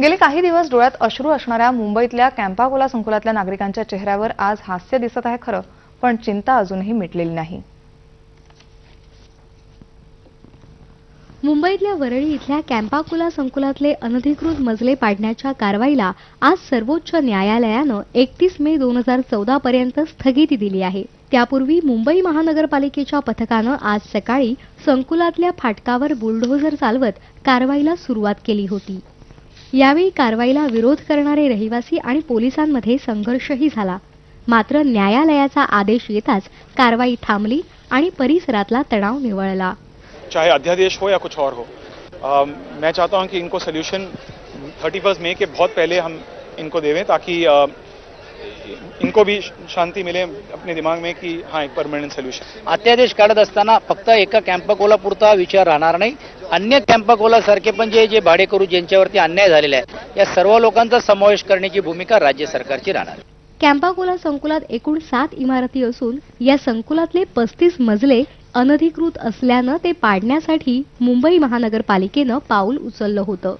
गेले काही दिवस डोळ्यात अश्रू असणाऱ्या मुंबईतल्या कॅम्पाकोला संकुलातल्या नागरिकांच्या चेहऱ्यावर आज हास्य दिसत आहे खरं पण चिंता अजूनही मिटलेली नाही. मुंबईतल्या वरळी इथल्या कॅम्पाकुला संकुलातले अनधिकृत मजले पाडण्याच्या कारवाईला आज सर्वोच्च न्यायालयानं एकतीस मे दोन हजार चौदा पर्यंत स्थगिती दिली आहे. त्यापूर्वी मुंबई महानगरपालिकेच्या पथकानं आज सकाळी संकुलातल्या फाटकावर बुलडोझर चालवत कारवाईला सुरुवात केली होती. यावेळी कारवाईला विरोध करणारे रहिवासी आणि पोलिसांमध्ये संघर्षही झाला. मात्र न्यायालयाचा आदेश येताच कारवाई थांबली आणि परिसरातला तणाव निवळला. चाहे अध्यादेश हो या कुछ और हो. अ, मैं चाहता हूं कि इनको सोल्यूशन थर्टी फर्स्ट मई के बहुत पहले हम इनको देवें ताकि अ, इनको भी शांति मिले अपने दिमाग में कि हाँ एक परमानेंट सोल्यूशन अध्यादेश काढत असताना फक्त एका कॅम्पा पुरता विचार राहणार नाही. अन्य कॅम्पकोला सारखे पण जे जे भाडेकरू ज्यांच्यावरती अन्याय झालेला आहे या सर्व लोकांचा समावेश करण्याची भूमिका राज्य सरकारची राहणार. कॅम्पाकोला संकुलात एकूण सात इमारती असून या संकुलातले पस्तीस मजले अनधिकृत असल्यानं ते पाडण्यासाठी मुंबई महानगरपालिकेनं पाऊल उचललं होतं.